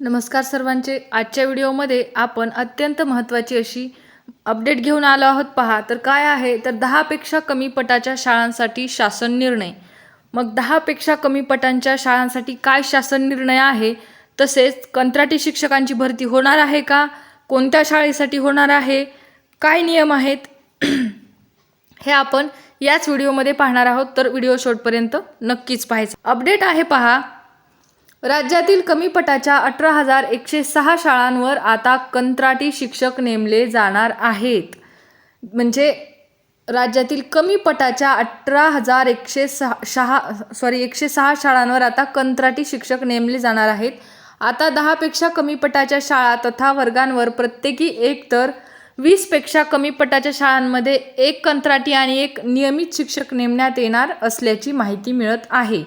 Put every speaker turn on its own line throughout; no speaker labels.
नमस्कार सर्वांचे. आजच्या व्हिडिओमध्ये आपण अत्यंत महत्त्वाची अशी अपडेट घेऊन आलो आहोत. पहा तर काय आहे? तर दहापेक्षा कमी पटाच्या शाळांसाठी शासन निर्णय. मग दहापेक्षा कमी पटांच्या शाळांसाठी काय शासन निर्णय आहे? तसेच कंत्राटी शिक्षकांची भरती होणार आहे का? कोणत्या शाळेसाठी होणार आहे? काय नियम आहेत? हे आपण याच व्हिडिओमध्ये पाहणार आहोत. तर व्हिडिओ शेवटपर्यंत नक्कीच पाहायचं. अपडेट आहे पहा. राज्यातील कमी पटाच्या अठरा हजार एकशे सहा शाळांवर आता कंत्राटी शिक्षक नेमले जाणार आहेत. म्हणजे राज्यातील कमी पटाच्या अठरा हजार एकशे सहा सहा सॉरी एकशे सहा शाळांवर आता कंत्राटी शिक्षक नेमले जाणार आहेत. आता दहापेक्षा कमी पटाच्या शाळा तथा वर्गांवर प्रत्येकी एक तर वीसपेक्षा कमी पटाच्या शाळांमध्ये एक कंत्राटी आणि एक नियमित शिक्षक नेमण्यात येणार असल्याची माहिती मिळत आहे.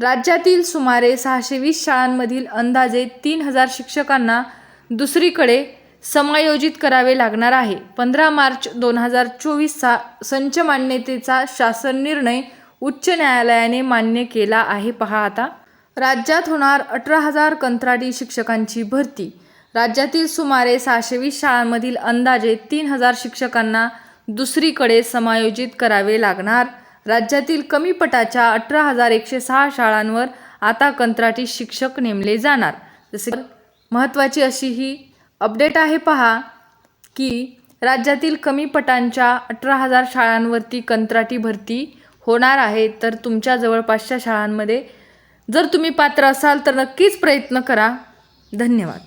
राज्यातील सुमारे सहाशे वीस शाळांमधील अंदाजे तीन हजार शिक्षकांना दुसरीकडे समायोजित करावे लागणार आहे. पंधरा मार्च दोन हजार चोवीसचा संच मान्यतेचा शासन निर्णय उच्च न्यायालयाने मान्य केला आहे. पहा आता. राज्यात होणार अठरा हजार कंत्राटी शिक्षकांची भरती. राज्यातील सुमारे सहाशे वीस शाळांमधील अंदाजे तीन हजार शिक्षकांना दुसरीकडे समायोजित करावे लागणार. राज्यातील कमी पटाच्या अठरा हजार एकशे सहा शाळांवर आता कंत्राटी शिक्षक नेमले जाणार. जसे महत्त्वाची अशी ही अपडेट आहे पहा की राज्यातील कमी पटांच्या अठरा हजार शाळांवरती कंत्राटी भरती होणार आहे. तर तुमच्या जवळपासच्या शाळांमध्ये जर तुम्ही पात्र असाल तर नक्कीच प्रयत्न करा. धन्यवाद.